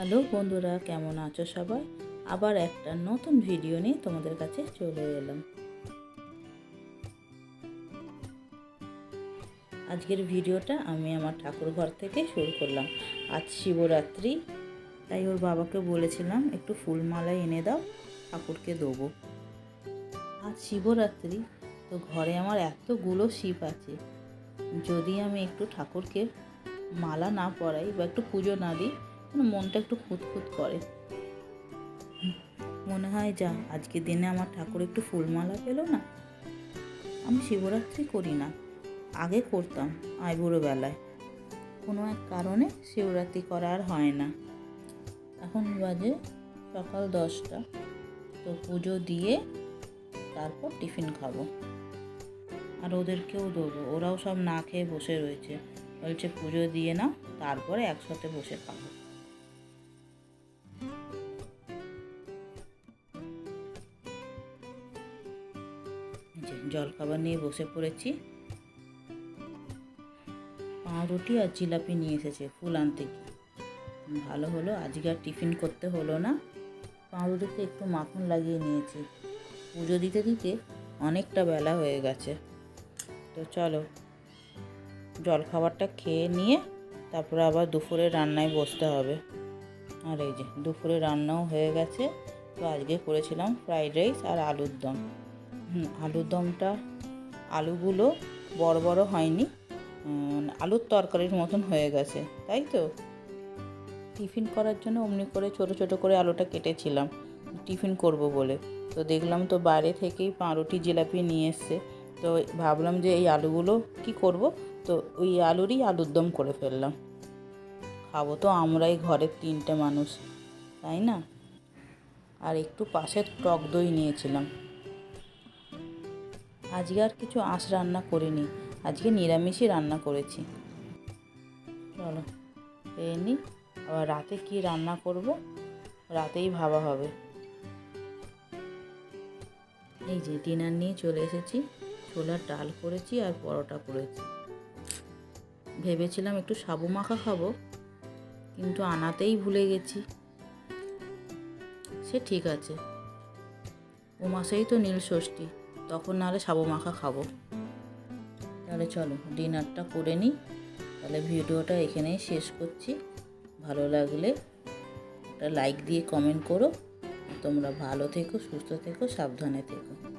Hello বন্ধুরা, কেমন আছো সবাই? আবার একটা নতুন ভিডিও নিয়ে তোমাদের কাছে চলে এলাম। আজকের ভিডিওটা আমি আমার ঠাকুর ঘর থেকে শুরু করলাম। আজ শিবরাত্রি, তাই ওর বাবাকে বলেছিলাম, একটু ফুলমালা এনে দাও, ঠাকুরকে দেবো। আজ শিবরাত্রি, তো ঘরে আমার এতগুলো শিব আছে। যদি আমি একটু ঠাকুরকে মালা না পরাই বা একটু পুজো না দিই মনটা একটু খুঁতখুত করে। মনে হয় যা, আজকে দিনে আমার ঠাকুর একটু ফুলমালা পেল না। আমি শিবরাত্রি করি না, আগে করতাম আইবুড়ো বেলায়। কোনো এক কারণে শিবরাত্রি করা আর হয় না। এখন বাজে সকাল দশটা, তো পুজো দিয়ে তারপর টিফিন খাব। আর ওদেরকেও দেবো, ওরাও সব না খেয়ে বসে রয়েছে। বলছে পুজো দিয়ে নাও, তারপরে একসাথে বসে খাব। যে জলখাবার নিয়ে বসে পড়েছি। পাউরুটি আর জিলাপি নিয়ে এসেছে ফুল আনতে ভালো হলো, আজকে আর টিফিন করতে হলো না। পাউরুটিতে একটু মাখন লাগিয়ে নিয়েছি। পুজো দিতে দিতে অনেকটা বেলা হয়ে গেছে। তো চলো, জলখাবারটা খেয়ে নিয়ে তারপরে আবার দুপুরে রান্নায় বসতে হবে। আর এই যে, দুপুরে রান্নাও হয়ে গেছে। তো আজকে করেছিলাম ফ্রাইড রাইস আর আলুর দম। আলুর দমটা, আলুগুলো বড় বড় হয়নি। আলুর তরকারির মতন হয়ে গেছে, তাই তো? টিফিন করার জন্য অমনি করে ছোট ছোট করে আলুটা কেটেছিলাম, টিফিন করব বলে। তো দেখলাম তো বাইরে থেকেই পাউরুটি, জিলাপি নিয়ে এসছে। তো ভাবলাম যে এই আলুগুলো কি করব? তো ওই আলুরই আলুর দম করে ফেললাম। খাব তো আমরাই ঘরের তিনটে মানুষ, তাই না? আর একটু পাশে টক দই নিয়েছিলাম। আজকে আর কিছু আঁশ রান্না করিনি। আজকে নিরামিষই রান্না করেছি। চলো, খেয়ে নিই আবার রাতে কি রান্না করব? রাতেই ভাবা হবে। এই যে ডিনার নিয়ে চলে এসেছি। ছোলার ডাল করেছি আর পরোটা করেছি। ভেবেছিলাম একটু সাবু মাখা খাব, কিন্তু আনাতেই ভুলে গেছি। সে ঠিক আছে। ও মাসেই তো নীল ষষ্ঠী। তখন নাহলে সাবু মাখা খাব। তাহলে চলো, ডিনারটা করে নিই। তাহলে ভিডিওটা এখানেই শেষ করছি। ভালো লাগলে একটা লাইক দিয়ে কমেন্ট করো। তোমরা ভালো থেকো, সুস্থ থেকো, সাবধানে থেকো।